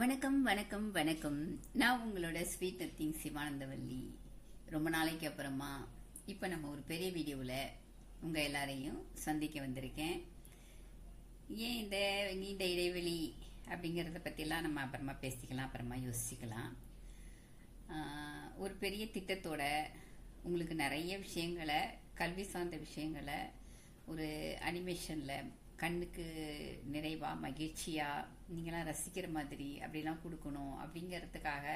வணக்கம் வணக்கம் வணக்கம். நான் உங்களோட ஸ்வீட் நத்திங் சிவானந்தவல்லி. ரொம்ப நாளைக்கு அப்புறமா இப்போ நம்ம ஒரு பெரிய வீடியோவில் உங்கள் எல்லாரையும் சந்திக்க வந்திருக்கேன். ஏன் இந்த நீண்ட இடைவெளி அப்படிங்கிறத பற்றிலாம் நம்ம அப்புறமா பேசிக்கலாம் அப்புறமா யோசிக்கலாம் ஒரு பெரிய திட்டத்தோட உங்களுக்கு நிறைய விஷயங்களை கல்வி சார்ந்த விஷயங்களை ஒரு அனிமேஷனில் கண்ணுக்கு நிறைவாக மகிழ்ச்சியா நீங்களாம் ரசிக்கிற மாதிரி அப்படிலாம் கொடுக்கணும் அப்படிங்கிறதுக்காக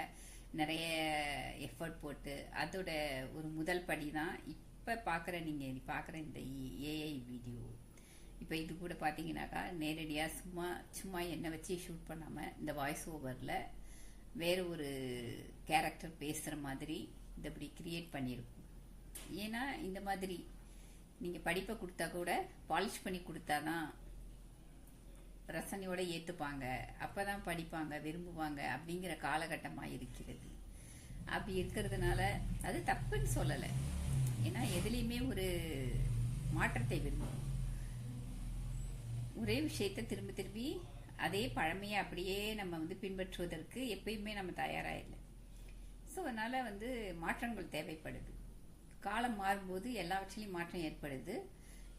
நிறைய எஃபர்ட் போட்டு அதோட ஒரு முதல் படி தான் இப்போ பார்க்குற நீங்கள் பார்க்குற இந்த ஏஐ வீடியோ இப்போ இது கூட பார்த்தீங்கன்னாக்கா நேரடியாக சும்மா சும்மா என்னை வச்சு ஷூட் பண்ணாமல் இந்த வாய்ஸ் ஓவரில் வேறு ஒரு கேரக்டர் பேசுகிற மாதிரி இந்த இப்படி கிரியேட் பண்ணியிருக்கோம். ஏன்னா இந்த மாதிரி நீங்கள் படிப்பை கொடுத்தா கூட பாலிஷ் பண்ணி கொடுத்தாதான் ரசனையோட ஏற்றுப்பாங்க அப்போ தான் படிப்பாங்க விரும்புவாங்க அப்படிங்கிற காலகட்டமாக இருக்கிறது. அப்படி இருக்கிறதுனால அது தப்புன்னு சொல்லலை. ஏன்னா எதுலேயுமே ஒரு மாற்றத்தை விரும்பும். ஒரே விஷயத்தை திரும்ப திரும்பி அதே பழமையை அப்படியே நம்ம வந்து பின்பற்றுவதற்கு எப்பயுமே நம்ம தயாராக இல்லை. ஸோ அதனால் வந்து மாற்றங்கள் தேவைப்படுது. காலம் மாறும்போது எல்லாவற்றிலையும் மாற்றம் ஏற்படுது.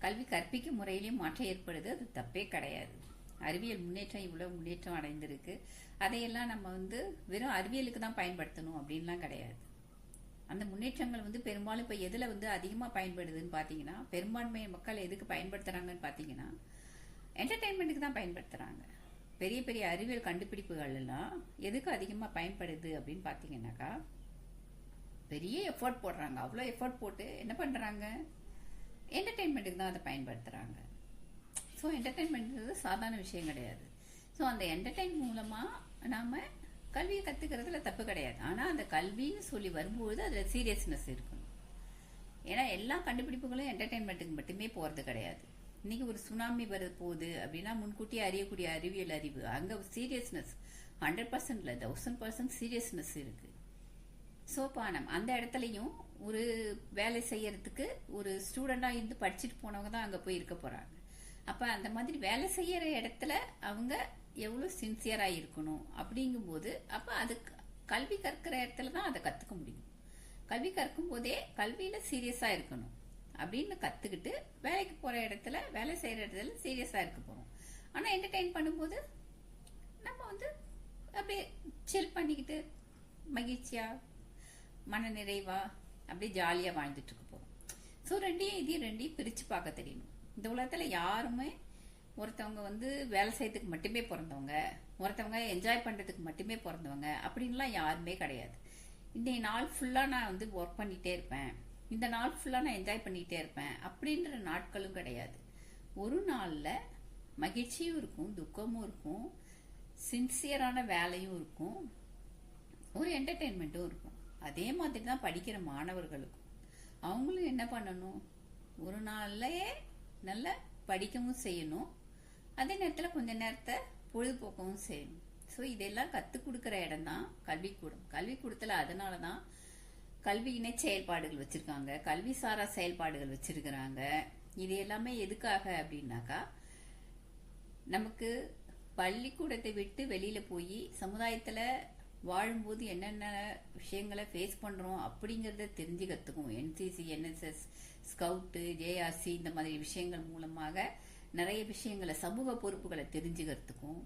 கல்வி கற்பிக்கும் முறையிலையும் மாற்றம் ஏற்படுது. அது தப்பே கிடையாது. அறிவியல் முன்னேற்றம் இவ்வளோ முன்னேற்றம் அடைந்திருக்கு. அதையெல்லாம் நம்ம வந்து வெறும் அறிவியலுக்கு தான் பயன்படுத்தணும் அப்படின்லாம் கிடையாது. அந்த முன்னேற்றங்கள் வந்து பெரும்பாலும் இப்போ எதில் வந்து அதிகமாக பயன்படுதுன்னு பார்த்தீங்கன்னா பெரும்பான்மை மக்கள் எதுக்கு பயன்படுத்துகிறாங்கன்னு பார்த்தீங்கன்னா என்டர்டெயின்மெண்ட்டுக்கு தான் பயன்படுத்துகிறாங்க பெரிய பெரிய அறிவியல் கண்டுபிடிப்புகள் எல்லாம் எதுக்கு அதிகமாக பயன்படுது அப்படின்னு பார்த்தீங்கன்னாக்கா பெரிய எஃபோர்ட் போடுறாங்க. அவ்வளோ எஃபோர்ட் போட்டு என்ன பண்ணுறாங்க என்டர்டெயின்மெண்ட்டுக்கு தான் அதை பயன்படுத்துகிறாங்க ஸோ என்டர்டெயின்மெண்ட்ன்றது சாதாரண விஷயம் கிடையாது. ஸோ அந்த என்டர்டெயின் மூலமாக நாம் கல்வியை கற்றுக்கிறதுல தப்பு கிடையாது. ஆனால் அந்த கல்வின்னு சொல்லி வரும்பொழுது அதில் சீரியஸ்னஸ் இருக்கணும். ஏன்னா எல்லா கண்டுபிடிப்புகளும் என்டர்டெயின்மெண்ட்டுக்கு மட்டுமே போகிறது கிடையாது. இன்றைக்கி ஒரு சுனாமி வர போகுது அப்படின்னா முன்கூட்டியே அறியக்கூடிய அறிவியல் அறிவு அங்கே சீரியஸ்னஸ் ஹண்ட்ரட் பர்சன்ட் இல்லை தௌசண்ட் பர்சன்ட் சீரியஸ்னஸ் இருக்குது சோப்பானம் அந்த இடத்துலையும் ஒரு வேலை செய்யறதுக்கு ஒரு ஸ்டூடெண்டாக இருந்து படிச்சுட்டு போனவங்க தான் அங்கே போய் இருக்க போகிறாங்க அப்போ அந்த மாதிரி வேலை செய்யற இடத்துல அவங்க எவ்வளோ சின்சியராக இருக்கணும் அப்படிங்கும்போது அப்போ அது கல்வி கற்கிற இடத்துல தான் அதை கற்றுக்க முடியும். கல்வி கற்கும் போதே கல்வியில் சீரியஸாக இருக்கணும் அப்படின்னு கற்றுக்கிட்டு வேலைக்கு போகிற இடத்துல வேலை செய்கிற இடத்துல சீரியஸாக இருக்க போகிறோம் ஆனால் என்டர்டெயின் பண்ணும்போது நம்ம வந்து அப்படியே சில் பண்ணிக்கிட்டு மகிழ்ச்சியாக மன நிறைவா அப்படியே ஜாலியாக வாழ்ந்துட்டு இருக்க போகிறோம் ஸோ ரெண்டையும் இதையும் ரெண்டையும் பிரித்து பார்க்க தெரியணும். இந்த உலகத்தில் யாருமே ஒருத்தவங்க வந்து வேலை செய்யறதுக்கு மட்டுமே பிறந்தவங்க ஒருத்தவங்க என்ஜாய் பண்ணுறதுக்கு மட்டுமே பிறந்தவங்க அப்படின்லாம் யாருமே கிடையாது. இன்றைய நாள் ஃபுல்லாக நான் வந்து ஒர்க் பண்ணிகிட்டே இருப்பேன். இந்த நாள் ஃபுல்லாக நான் என்ஜாய் பண்ணிகிட்டே இருப்பேன் அப்படின்ற நாட்களும் கிடையாது. ஒரு நாளில் மகிழ்ச்சியும் இருக்கும் துக்கமும் இருக்கும் சின்சியரான வேலையும் இருக்கும் ஒரு என்டர்டெயின்மெண்ட்டும் இருக்கும். அதே மாதிரி தான் படிக்கிற மாணவர்களுக்கும். அவங்களும் என்ன பண்ணணும்? ஒரு நாள்லயே நல்ல படிக்கவும் செய்யணும். அதே நேரத்தில் கொஞ்ச நேரத்தை பொழுதுபோக்கவும் செய்யணும். ஸோ இதெல்லாம் கற்றுக் கொடுக்குற இடம் தான் கல்விக்கூடம். கல்விக்கூடத்தில் அதனால தான் கல்வி இணை செயல்பாடுகள் வச்சுருக்காங்க. கல்வி சாரா செயல்பாடுகள் வச்சுருக்கிறாங்க. இது எல்லாமே எதுக்காக அப்படின்னாக்கா நமக்கு பள்ளிக்கூடத்தை விட்டு வெளியில் போய் சமுதாயத்தில் வாழும்போது என்னென்ன விஷயங்களை ஃபேஸ் பண்ணுறோம் அப்படிங்கிறத தெரிஞ்சு தெரிஞ்சுக்கிறதுக்கும் என்சிசி என்எஸ்எஸ் ஸ்கவுட்டு ஜேஆர்சி இந்த மாதிரி விஷயங்கள் மூலமாக நிறைய விஷயங்களை சமூக பொறுப்புகளை தெரிஞ்சுக்கிறதுக்கும்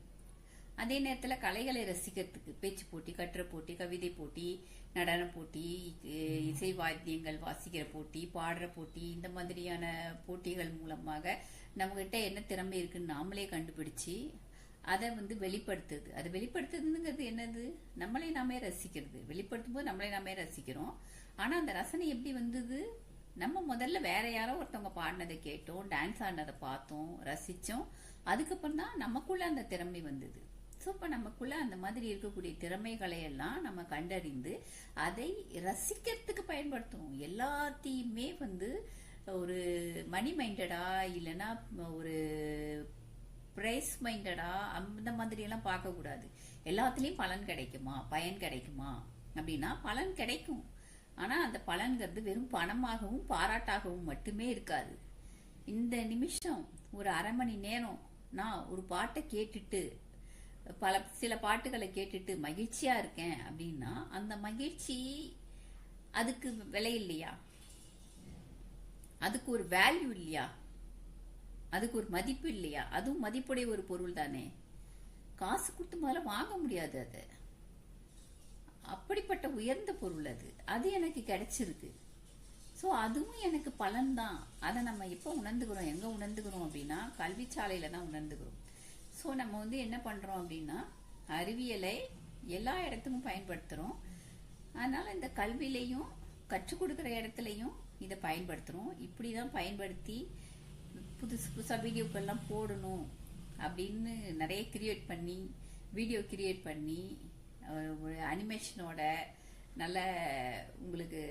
அதே நேரத்தில் கலைகளை ரசிக்கிறதுக்கு பேச்சு போட்டி கட்டுரை போட்டி கவிதை போட்டி நடன போட்டி இசை வாத்தியங்கள் வாசிக்கிற போட்டி பாடுற போட்டி இந்த மாதிரியான போட்டிகள் மூலமாக நம்மகிட்ட என்ன திறமை இருக்குன்னு நாமளே கண்டுபிடிச்சு அதை வந்து வெளிப்படுத்துது. அது வெளிப்படுத்துதுங்கிறது என்னது? நம்மளை நாமே ரசிக்கிறது. வெளிப்படுத்தும் போது நம்மளை நாமே ரசிக்கிறோம். ஆனா அந்த ரசனை எப்படி வந்தது? நம்ம முதல்ல வேற யாரோ ஒருத்தவங்க பாடினதை கேட்டோம் டான்ஸ் ஆடினதை பார்த்தோம் ரசிச்சோம். அதுக்கப்புறம் தான் நமக்குள்ள அந்த திறமை வந்தது. ஸோ இப்போ நமக்குள்ள அந்த மாதிரி இருக்கக்கூடிய திறமைகளை எல்லாம் நம்ம கண்டறிந்து அதை ரசிக்கிறதுக்கு பயன்படுத்துவோம். எல்லாத்தையுமே வந்து ஒரு மணி மைண்டடா இல்லைன்னா ஒரு பிரைஸ் மைண்டடா அந்த மாதிரி எல்லாம் பார்க்க கூடாது எல்லாத்துலயும் பலன் கிடைக்குமா? பயன் கிடைக்குமா? அப்படின்னா பலன் கிடைக்கும். ஆனா அந்த பலன்கிறது வெறும் பணமாகவும் பாராட்டாகவும் மட்டுமே இருக்காது. இந்த நிமிஷம் ஒரு அரை மணி நேரம் நான் ஒரு பாட்டை கேட்டுட்டு பல சில பாட்டுகளை கேட்டுட்டு மகிழ்ச்சியா இருக்கேன் அப்படின்னா அந்த மகிழ்ச்சி அதுக்கு விலை இல்லையா? அதுக்கு ஒரு வேல்யூ இல்லையா? அதுக்கு ஒரு மதிப்பு இல்லையா? அதுவும் மதிப்புடைய ஒரு பொருள் தானே. காசு கொடுத்து முதல்ல வாங்க முடியாது அது. அப்படிப்பட்ட உயர்ந்த பொருள் அது. அது எனக்கு கிடைச்சிருக்கு. ஸோ அதுவும் எனக்கு பலன்தான் அதை நம்ம எப்போ உணர்ந்துக்கிறோம்? எங்கே உணர்ந்துக்கிறோம் அப்படின்னா கல்விச்சாலையில் தான் உணர்ந்துக்கிறோம். ஸோ நம்ம வந்து என்ன பண்ணுறோம் அப்படின்னா அறிவியலை எல்லா இடத்துக்கும் பயன்படுத்துகிறோம் அதனால் இந்த கல்வியிலையும் கற்றுக் கொடுக்குற இடத்துலையும் இதை பயன்படுத்துகிறோம் இப்படி தான் பயன்படுத்தி புதுசு புதுசாக வீடியோக்கெல்லாம் போடணும் அப்படின்னு நிறைய கிரியேட் பண்ணி வீடியோ கிரியேட் பண்ணி ஒரு அனிமேஷனோட நல்ல உங்களுக்கு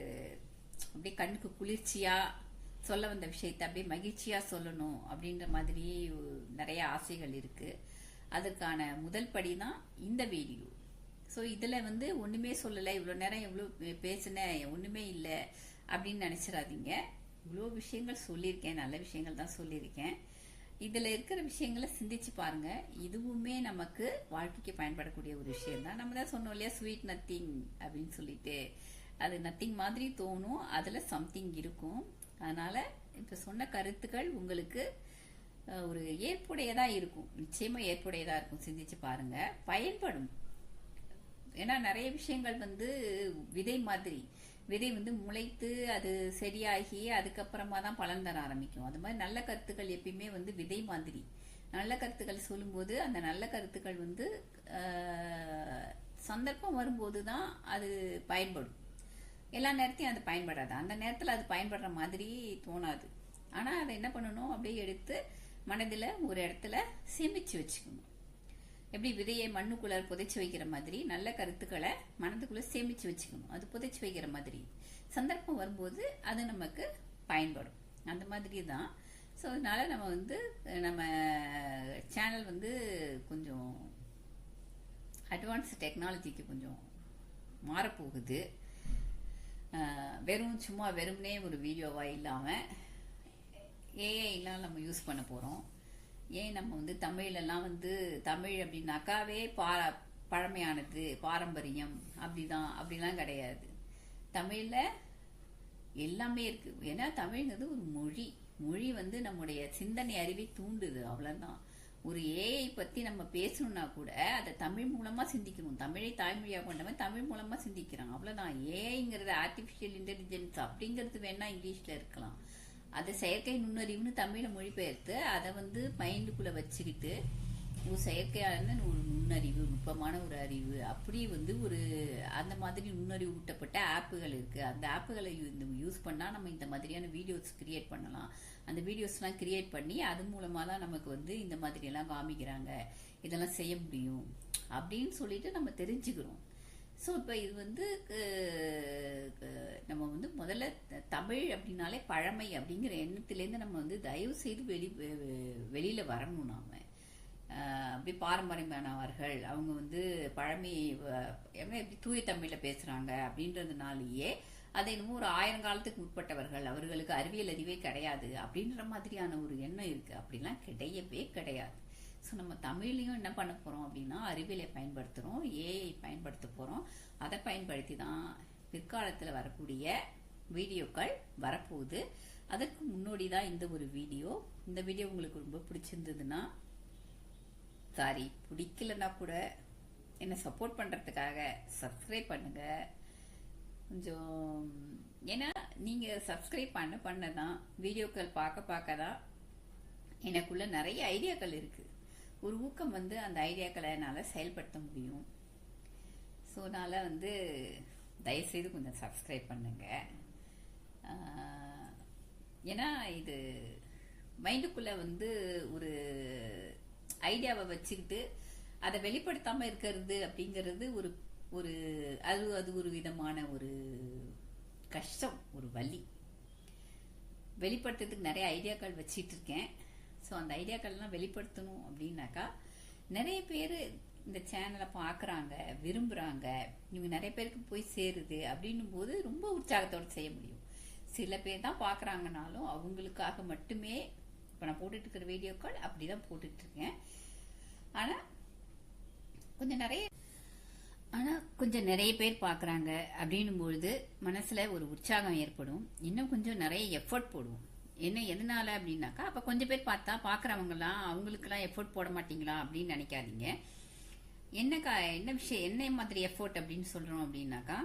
அப்படியே கண்ணுக்கு குளிர்ச்சியாக சொல்ல வந்த விஷயத்த அப்படியே மகிழ்ச்சியாக சொல்லணும் அப்படின்ற மாதிரி நிறைய ஆசைகள் இருக்குது அதற்கான முதல் படி தான் இந்த வீடியோ ஸோ இதில் வந்து ஒன்றுமே சொல்லலை இவ்வளோ நேரம் எவ்வளோ பேசினேன் ஒன்றுமே இல்லை அப்படின்னு நினச்சிடாதீங்க. இவ்வளோ விஷயங்கள் சொல்லியிருக்கேன் நல்ல விஷயங்கள் தான் சொல்லியிருக்கேன். இதில் இருக்கிற விஷயங்களை சிந்திச்சு பாருங்க. இதுவுமே நமக்கு வாழ்க்கைக்கு பயன்படக்கூடிய ஒரு விஷயம் தான். நம்ம தான் சொன்னோம் இல்லையா ஸ்வீட் நத்திங் அப்படின்னு சொல்லிட்டு. அது நத்திங் மாதிரி தோணும். அதில் சம்திங் இருக்கும். அதனால இப்போ சொன்ன கருத்துக்கள் உங்களுக்கு ஒரு ஏற்புடையதா இருக்கும். நிச்சயமா ஏற்புடையதா இருக்கும். சிந்திச்சு பாருங்க. பயன்படும். ஏன்னா நிறைய விஷயங்கள் வந்து விதை மாதிரி. விதை வந்து முளைத்து அது சரியாகி அதுக்கப்புறமா தான் பலன் தர ஆரம்பிக்கும். அது மாதிரி நல்ல கருத்துக்கள் எப்பயுமே வந்து விதை மாதிரி. நல்ல கருத்துக்கள் சொல்லும்போது அந்த நல்ல கருத்துக்கள் வந்து சந்தர்ப்பம் வரும்போது தான் அது பயன்படும். எல்லா நேரத்தையும் அது பயன்படாது. அந்த நேரத்தில் அது பயன்படுற மாதிரி தோணாது. ஆனால் அதை என்ன பண்ணணும்? அப்படியே எடுத்து மனதில் ஒரு இடத்துல சேமிச்சு வச்சுக்கணும். எப்படி விதையை மண்ணுக்குள்ள புதைச்சு வைக்கிற மாதிரி நல்ல கருத்துக்களை மனதுக்குள்ள சேமிச்சு வச்சுக்கணும். அது புதைச்சு வைக்கிற மாதிரி. சந்தர்ப்பம் வரும்போது அது நமக்கு பயன்படும். அந்த மாதிரி தான். ஸோ அதனால நம்ம வந்து நம்ம சேனல் வந்து கொஞ்சம் அட்வான்ஸ் டெக்னாலஜிக்கு கொஞ்சம் மாறப்போகுது. வெறும் சும்மா வெறும்னே ஒரு வீடியோவாக இல்லாமல் ஏஐலாம் நம்ம யூஸ் பண்ண போகிறோம் ஏன் நம்ம வந்து தமிழ்லலாம் வந்து தமிழ் அப்படின்னாக்காவே பா பழமையானது பாரம்பரியம். அப்படிதான் அப்படிலாம் கிடையாது. தமிழில் எல்லாமே இருக்குது ஏன்னா தமிழ்ங்கிறது ஒரு மொழி. மொழி வந்து நம்முடைய சிந்தனை அறிவை தூண்டுது. அவ்வளோதான் ஒரு ஏஐ பற்றி நம்ம பேசணும்னா கூட அதை தமிழ் மூலமாக சிந்திக்கணும். தமிழை தாய்மொழியாக கொண்டவன் தமிழ் மூலமாக சிந்திக்கிறான். அவ்வளோதான் ஏஐங்கிறது ஆர்டிஃபிஷியல் இன்டெலிஜென்ஸ் அப்படிங்கிறது வேணால் இங்கிலீஷில் இருக்கலாம். அதை செயற்கை நுண்ணறிவுன்னு தமிழை மொழிபெயர்த்து அதை வந்து மைண்டுக்குள்ள வச்சுக்கிட்டு ஒரு செயற்கையான ஒரு நுண்ணறிவு நுட்பமான ஒரு அறிவு அப்படி வந்து ஒரு அந்த மாதிரி நுண்ணறிவு ஊட்டப்பட்ட ஆப்புகள் இருக்கு. அந்த ஆப்புகளை யூஸ் பண்ணா நம்ம இந்த மாதிரியான வீடியோஸ் கிரியேட் பண்ணலாம். அந்த வீடியோஸ்லாம் கிரியேட் பண்ணி அது மூலமாக தான் நமக்கு வந்து இந்த மாதிரி எல்லாம் காமிக்கிறாங்க. இதெல்லாம் செய்ய முடியும். அப்படின்னு சொல்லிட்டு நம்ம தெரிஞ்சுக்கிறோம். ஸோ இப்போ இது வந்து நம்ம வந்து முதல்ல த- தமிழ் அப்படின்னாலே பழமை அப்படிங்கிற எண்ணத்திலேருந்து நம்ம வந்து தயவு செய்து வெளி வெ- வரணும் நாம். அப்படி பாரம்பரியமானவர்கள் அவங்க வந்து பழமை எப்படி தூய தமிழில் பேசுகிறாங்க அப்படின்றதுனாலேயே அதை இன்னமும் ஒரு ஆயிரம் காலத்துக்கு முற்பட்டவர்கள் அவர்களுக்கு அறிவியல் அறிவே கிடையாது அப்படின்ற மாதிரியான ஒரு எண்ணம் இருக்குது அப்படிலாம் கிடையவே கிடையாது. ஸோ நம்ம தமிழ்லையும் என்ன பண்ண போகிறோம் அப்படின்னா அறிவியலை பயன்படுத்துகிறோம் ஏஐ பயன்படுத்த போகிறோம் அதை பயன்படுத்தி தான் பிற்காலத்தில் வரக்கூடிய வீடியோக்கள் வரப்போகுது. அதற்கு முன்னோடி தான் இந்த ஒரு வீடியோ. இந்த வீடியோ உங்களுக்கு ரொம்ப பிடிச்சிருந்ததுன்னா சாரி பிடிக்கலன்னா கூட என்னை சப்போர்ட் பண்ணுறதுக்காக சப்ஸ்கிரைப் பண்ணுங்கள் கொஞ்சம் ஏன்னா நீங்கள் சப்ஸ்கிரைப் பண்ண பண்ண தான் வீடியோக்கள் பார்க்க பார்க்க தான் எனக்குள்ள நிறைய ஐடியாக்கள் இருக்கு. ஒரு ஊக்கம் வந்து அந்த ஐடியாக்களை என்னால் செயல்படுத்த முடியும். ஸோ அதனால் வந்து தயவுசெய்து கொஞ்சம் சப்ஸ்கிரைப் பண்ணுங்கள் ஏன்னா இது மைண்டுக்குள்ளே வந்து ஒரு ஐடியாவை வச்சுக்கிட்டு அதை வெளிப்படுத்தாமல் இருக்கிறது அப்படிங்கிறது ஒரு ஒரு அது அது ஒரு விதமான ஒரு கஷ்டம் ஒரு வலி. வெளிப்படுத்துறதுக்கு நிறைய ஐடியாக்கள் வச்சிட்டு இருக்கேன். ஸோ அந்த ஐடியாக்கள்லாம் வெளிப்படுத்தணும் அப்படின்னாக்கா நிறைய பேர் இந்த சேனலை பார்க்குறாங்க விரும்புகிறாங்க இவங்க நிறைய பேருக்கு போய் சேருது அப்படின்னும் போது ரொம்ப உற்சாகத்தோடு செய்ய முடியும். சில பேர் தான் பார்க்குறாங்கனாலும் அவங்களுக்காக மட்டுமே இப்போ நான் போட்டுட்டு இருக்கிற கால் அப்படி தான் போட்டுட்ருக்கேன். ஆனால் கொஞ்சம் நிறைய ஆனால் கொஞ்சம் நிறைய பேர் பார்க்குறாங்க அப்படின்னும் பொழுது மனசில் ஒரு உற்சாகம் ஏற்படும். இன்னும் கொஞ்சம் நிறைய எஃபர்ட் போடுவோம். என்ன எதனால அப்படின்னாக்கா அப்போ கொஞ்சம் பேர் பார்த்தா பாக்குறவங்கலாம் அவங்களுக்குலாம் எஃபோர்ட் போட மாட்டீங்களா அப்படின்னு நினைக்காதீங்க. என்னக்கா என்ன விஷயம் என்ன மாதிரி எஃபோர்ட் அப்படின்னு சொல்கிறோம் அப்படின்னாக்கா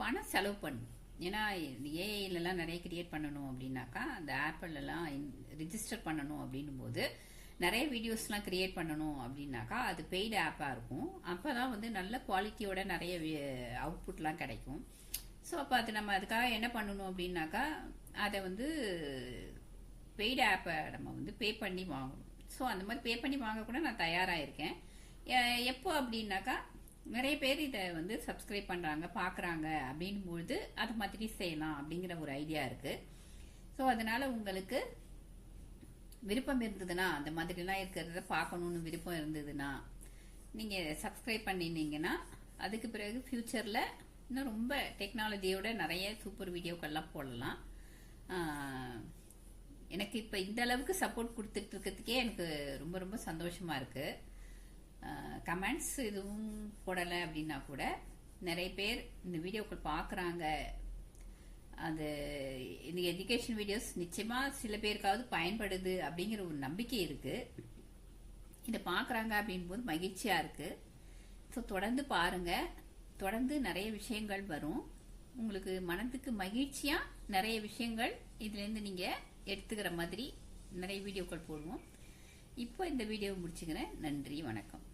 பணம் செலவு பண்ணும். ஏன்னா ஏஐலலாம் நிறைய கிரியேட் பண்ணணும் அப்படின்னாக்கா அந்த ஆப்பிள்லாம் ரிஜிஸ்டர் பண்ணணும் அப்படின்னும் போது நிறைய வீடியோஸ்லாம் கிரியேட் பண்ணணும் அப்படின்னாக்கா அது பெய்டு ஆப்பாக இருக்கும். அப்போ தான் வந்து நல்ல குவாலிட்டியோட நிறைய அவுட்புட்லாம் கிடைக்கும். ஸோ அப்போ அது நம்ம அதுக்காக என்ன பண்ணணும் அப்படின்னாக்கா அதை வந்து பெய்டு ஆப்பை நம்ம வந்து பே பண்ணி வாங்கணும். ஸோ அந்த மாதிரி பே பண்ணி வாங்க கூட நான் தயாராக இருக்கேன் எப்போ அப்படின்னாக்கா நிறைய பேர் இதை வந்து சப்ஸ்கிரைப் பண்ணுறாங்க பார்க்குறாங்க அப்படின்னும் பொழுது அது மாதிரி செய்யலாம் அப்படிங்கிற ஒரு ஐடியா இருக்குது ஸோ அதனால் உங்களுக்கு விருப்பம் இருந்ததுன்னா அந்த மாதிரிலாம் இருக்கிறத பார்க்கணுன்னு விருப்பம் இருந்ததுன்னா நீங்கள் சப்ஸ்கிரைப் பண்ணினீங்கன்னா அதுக்கு பிறகு ஃப்யூச்சரில் இன்னும் ரொம்ப டெக்னாலஜியோட நிறைய சூப்பர் வீடியோக்கள்லாம் போடலாம். எனக்கு இப்போ இந்த அளவுக்கு சப்போர்ட் கொடுத்துட்டு இருக்கிறதுக்கே எனக்கு ரொம்ப ரொம்ப சந்தோஷமா இருக்கு. கமெண்ட்ஸ் எதுவும் போடலை அப்படின்னா கூட நிறைய பேர் இந்த வீடியோக்கள் பார்க்குறாங்க. அது இந்த எஜுகேஷன் வீடியோஸ் நிச்சயமாக சில பேருக்காவது பயன்படுது அப்படிங்கிற ஒரு நம்பிக்கை இருக்குது இதை பார்க்குறாங்க அப்படின்போது மகிழ்ச்சியாக இருக்குது ஸோ தொடர்ந்து பாருங்கள் தொடர்ந்து நிறைய விஷயங்கள் வரும். உங்களுக்கு மனதுக்கு மகிழ்ச்சியா நிறைய விஷயங்கள் இதுலேருந்து நீங்க எடுத்துக்கிற மாதிரி நிறைய வீடியோக்கள் போடுவோம். இப்போ இந்த வீடியோவை முடிச்சுக்கிறேன். நன்றி வணக்கம்.